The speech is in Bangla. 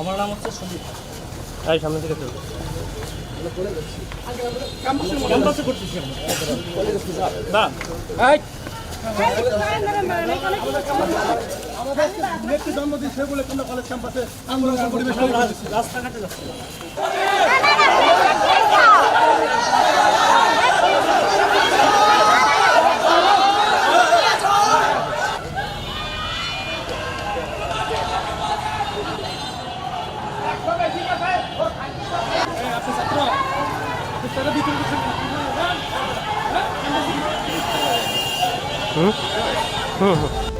আমার নাম হচ্ছে সন্দীপ তাই সামনে থেকে চলবে ক্যাম্পাসে করতেছি আমরা। না এই। একটি জন্মদিন সে বলে তোমরা কলেজ ক্যাম্পাসে আন্দোলন পরিবেশ রাস্তাঘাটে যাচ্ছি। ছাত্র